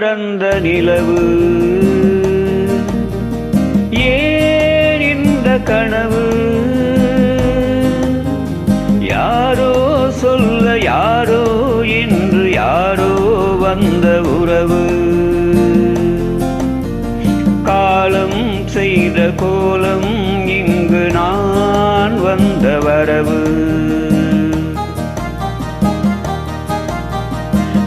மறந்த நிலவு. ஏன் இந்த கனவு? யாரோ சொல்ல யாரோ என்று யாரோ வந்த உறவு. காலம் செய்த கோலம் இங்கு நான் வந்த வரவு.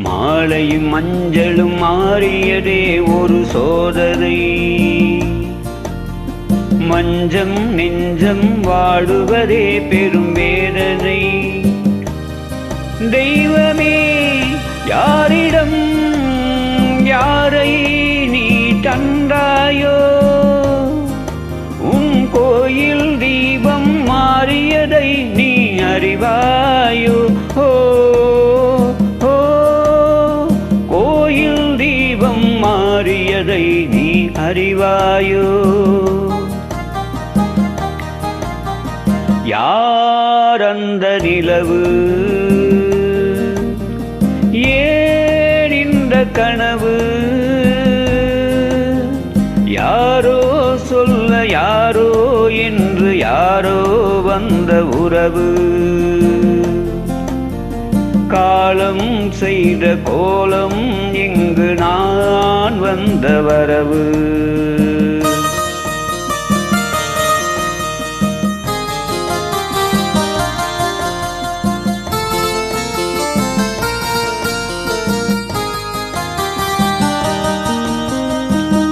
மாலையும் மஞ்சளும் மாறியதே ஒரு சோதனை. மஞ்சம் நெஞ்சம் வாடுவதே பெரும் வேதனை. தெய்வமே யாரிடம் யாரை நீ தந்தாயோ? மாறியதை நீ அறிவாயோ? யார் அந்த நிலவு? ஏன் இந்த கனவு? யாரோ சொல்ல யாரோ என்று யாரோ வந்த உறவு? காலம் செய்த கோலம் நான் வந்த வரவு.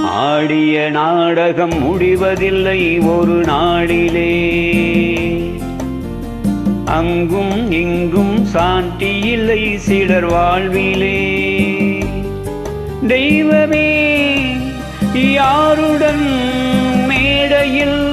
ஆடிய நாடகம் முடிவதில்லை ஒரு நாளிலே. அங்கும் இங்கும் சாந்தி இல்லை சிலர் வாழ்விலே. தெய்வமே யாருடன் மேடையில்